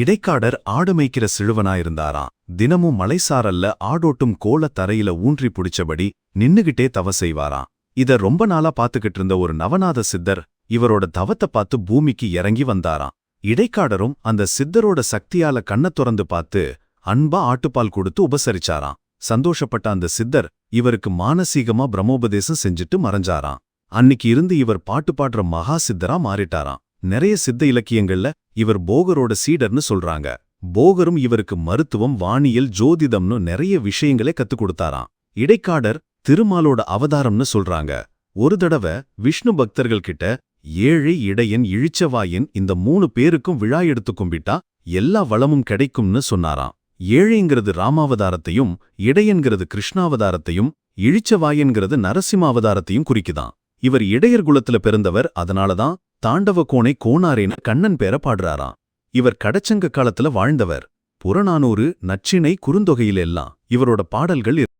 இடைக்காடர் ஆடு மேய்க்கிற சிழுவனாயிருந்தாராம் தினமும் மலைசாரல்ல ஆடோட்டும் கோலத் தரையில ஊன்றி புடிச்சபடி நின்னுகிட்டே தவ செய்வாராம். இத ரொம்ப நாளா பாத்துக்கிட்டு இருந்த ஒரு நவநாத சித்தர் இவரோட தவத்தை பார்த்து பூமிக்கு இறங்கி வந்தாராம். இடைக்காடரும் அந்த சித்தரோட சக்தியால கண்ணத் துறந்து பார்த்து அன்பா ஆட்டுப்பால் கொடுத்து உபசரிச்சாராம். சந்தோஷப்பட்ட அந்த சித்தர் இவருக்கு மானசீகமா பிரம்மோபதேசம் செஞ்சுட்டு மறைஞ்சாராம். அன்னிக்கு இருந்து இவர் பாட்டு பாடுற மகா சித்தரா மாறிட்டாராம். நிறைய சித்த இலக்கியங்கள்ல இவர் போகரோட சீடர்னு சொல்றாங்க. போகரும் இவருக்கு மருத்துவம் வானியல் ஜோதிடம்னு நிறைய விஷயங்களே கத்துக் கொடுத்தாராம். இடைக்காடர் திருமாலோட அவதாரம்னு சொல்றாங்க. ஒரு தடவை விஷ்ணு பக்தர்கள் கிட்ட ஏழை இடையன் இழிச்சவாயன் இந்த மூணு பேருக்கும் விழா எடுத்து கும்பிட்டா எல்லா வளமும் கிடைக்கும்னு சொன்னாராம். ஏழைங்கிறது ராமாவதாரத்தையும் இடையன்கிறது கிருஷ்ணாவதாரத்தையும் இழிச்சவாயன்கிறது நரசிம்மாவதாரத்தையும் குறிக்குதான் இவர் இடையர் குலத்துல பிறந்தவர் அதனாலதான் தாண்டவ கோணை கோணாரேன்னு கண்ணன் பேர பாடுறாராம். இவர் கடச்சங்க காலத்துல வாழ்ந்தவர். புறநானூறு நச்சினை குறுந்தொகையிலெல்லாம் இவரோட பாடல்கள்